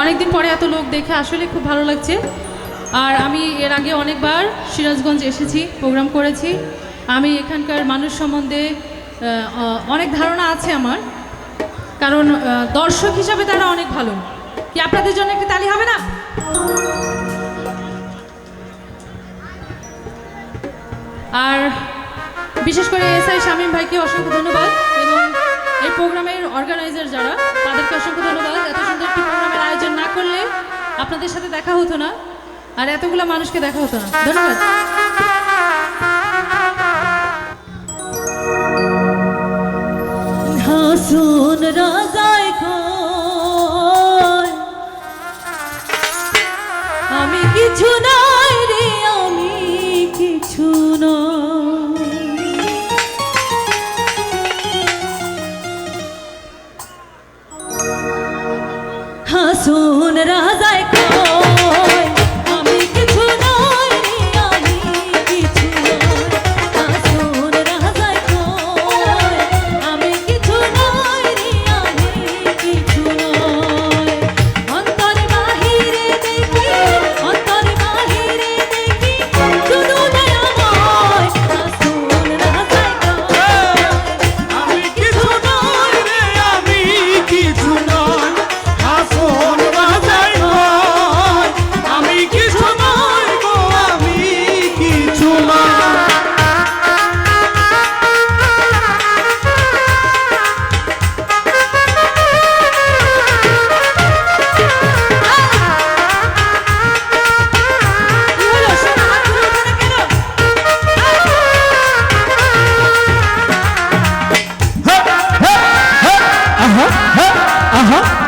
অনেকদিন পরে এত লোক দেখে আসলে খুব ভালো লাগছে। আর আমি এর আগে অনেকবার সিরাজগঞ্জ এসেছি, প্রোগ্রাম করেছি। আমি এখানকার মানুষ সম্বন্ধে অনেক ধারণা আছে আমার। কারণ দর্শক হিসাবে তারা অনেক ভালো। কি আপনাদের জন্য একটি তালি হবে না? আর বিশেষ করে এস আই শামীম ভাইকে অসংখ্য ধন্যবাদ এবং এই প্রোগ্রামের অর্গানাইজার যারা, তাদেরকে অসংখ্য ধন্যবাদ। আপনাদের সাথে দেখা হতো না, আর এতগুলো মানুষকে দেখা হতো না। ধন্যবাদ। কয় আমি কিছু নাই রে, আমি কিছু হাসুন রাজায় Uh-huh.